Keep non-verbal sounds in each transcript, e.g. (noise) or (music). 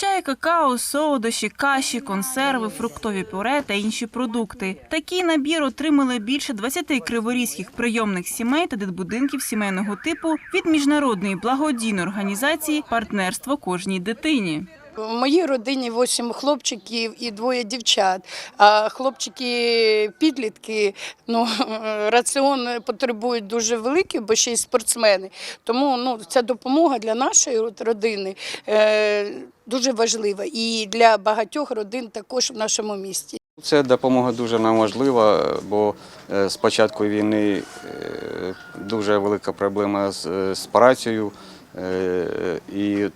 Чай, какао, солодощі, каші, консерви, фруктові пюре та інші продукти. Такий набір отримали більше 20 криворізьких прийомних сімей та дитбудинків сімейного типу від міжнародної благодійної організації Партнерство кожній дитині. В моїй родині вісім хлопчиків і двоє дівчат. А хлопчики підлітки, ну (laughs) раціон потребують дуже великий, бо ще й спортсмени. Тому ну ця допомога для нашої родини е, дуже важлива і для багатьох родин також в нашому місті. Це допомога дуже нам важлива, бо е, з початку війни е, дуже велика проблема з, з працею, і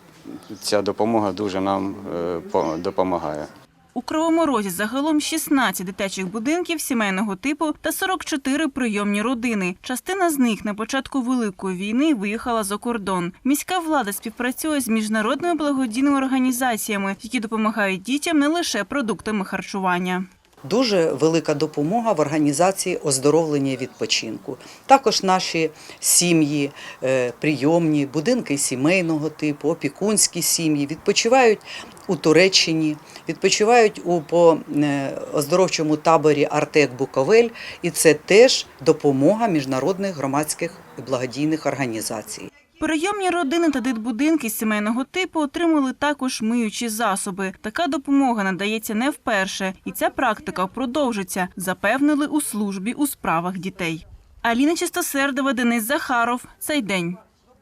ця допомога дуже нам е, по- допомагає. У Кривому Розі загалом 16 дитячих будинків сімейного типу та 44 прийомні родини. Частина з них на початку Великої війни виїхала за кордон. Міська влада співпрацює з міжнародними благодійними організаціями, які допомагають дітям не лише продуктами харчування. Дуже велика допомога в організації оздоровлення і відпочинку. Також наші сім'ї, е, прийомні, будинки сімейного типу, опікунські сім'ї відпочивають у Туреччині, відпочивають у по е, оздоровчому таборі Артек Буковель, і це теж допомога міжнародних громадських і благодійних організацій. Прийомні родини та дитбудинки сімейного типу отримали також миючі засоби. Така допомога надається не вперше, і ця практика продовжиться, запевнили у службі у справах дітей. Аліна Чистосердова, Денис Захаров. Цей день.